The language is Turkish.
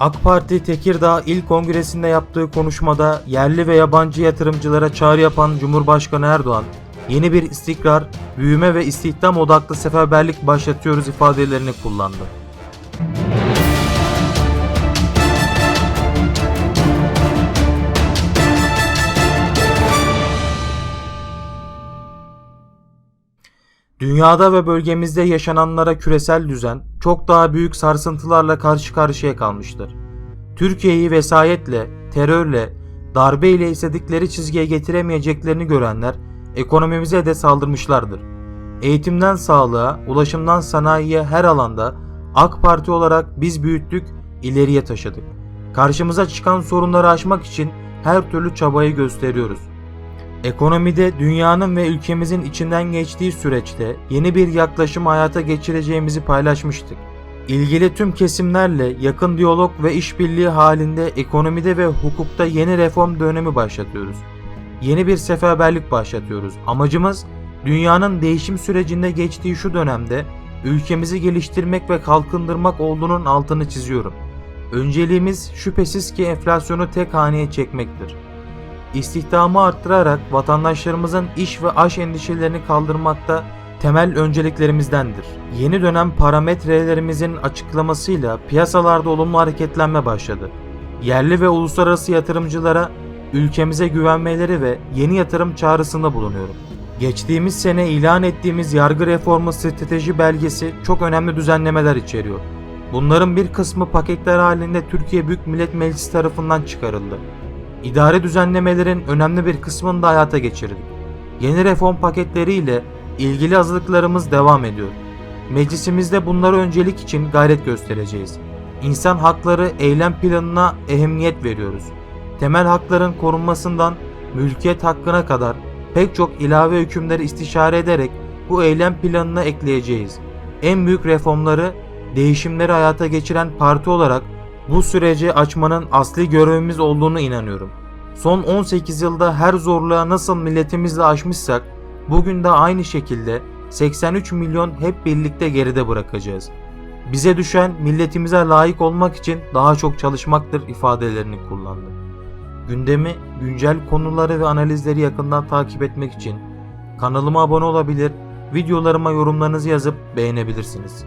AK Parti Tekirdağ İl Kongresi'nde yaptığı konuşmada yerli ve yabancı yatırımcılara çağrı yapan Cumhurbaşkanı Erdoğan, yeni bir istikrar, büyüme ve istihdam odaklı seferberlik başlatıyoruz ifadelerini kullandı. Dünyada ve bölgemizde yaşananlara küresel düzen çok daha büyük sarsıntılarla karşı karşıya kalmıştır. Türkiye'yi vesayetle, terörle, darbeyle istedikleri çizgiye getiremeyeceklerini görenler ekonomimize de saldırmışlardır. Eğitimden sağlığa, ulaşımdan sanayiye her alanda AK Parti olarak biz büyüttük, ileriye taşıdık. Karşımıza çıkan sorunları aşmak için her türlü çabayı gösteriyoruz. Ekonomide dünyanın ve ülkemizin içinden geçtiği süreçte yeni bir yaklaşım hayata geçireceğimizi paylaşmıştık. İlgili tüm kesimlerle yakın diyalog ve işbirliği halinde ekonomide ve hukukta yeni reform dönemi başlatıyoruz. Yeni bir seferberlik başlatıyoruz. Amacımız dünyanın değişim sürecinde geçtiği şu dönemde ülkemizi geliştirmek ve kalkındırmak olduğunun altını çiziyorum. Önceliğimiz şüphesiz ki enflasyonu tek haneye çekmektir istihdamı arttırarak vatandaşlarımızın iş ve aş endişelerini kaldırmakta temel önceliklerimizdendir. Yeni dönem parametrelerimizin açıklamasıyla piyasalarda olumlu hareketlenme başladı. Yerli ve uluslararası yatırımcılara ülkemize güvenmeleri ve yeni yatırım çağrısında bulunuyorum. Geçtiğimiz sene ilan ettiğimiz yargı reformu strateji belgesi çok önemli düzenlemeler içeriyor. Bunların bir kısmı paketler halinde Türkiye Büyük Millet Meclisi tarafından çıkarıldı. İdari düzenlemelerin önemli bir kısmını da hayata geçirdik. Yeni reform paketleriyle ilgili hazırlıklarımız devam ediyor. Meclisimizde bunlara öncelik için gayret göstereceğiz. İnsan hakları eylem planına ehemmiyet veriyoruz. Temel hakların korunmasından mülkiyet hakkına kadar pek çok ilave hükümleri istişare ederek bu eylem planına ekleyeceğiz. En büyük reformları, değişimleri hayata geçiren parti olarak bu süreci açmanın asli görevimiz olduğunu inanıyorum. Son 18 yılda her zorluğa nasıl milletimizle aşmışsak bugün de aynı şekilde 83 milyon hep birlikte geride bırakacağız. Bize düşen milletimize layık olmak için daha çok çalışmaktır ifadelerini kullandı. Gündemi, güncel konuları ve analizleri yakından takip etmek için kanalıma abone olabilir, videolarıma yorumlarınızı yazıp beğenebilirsiniz.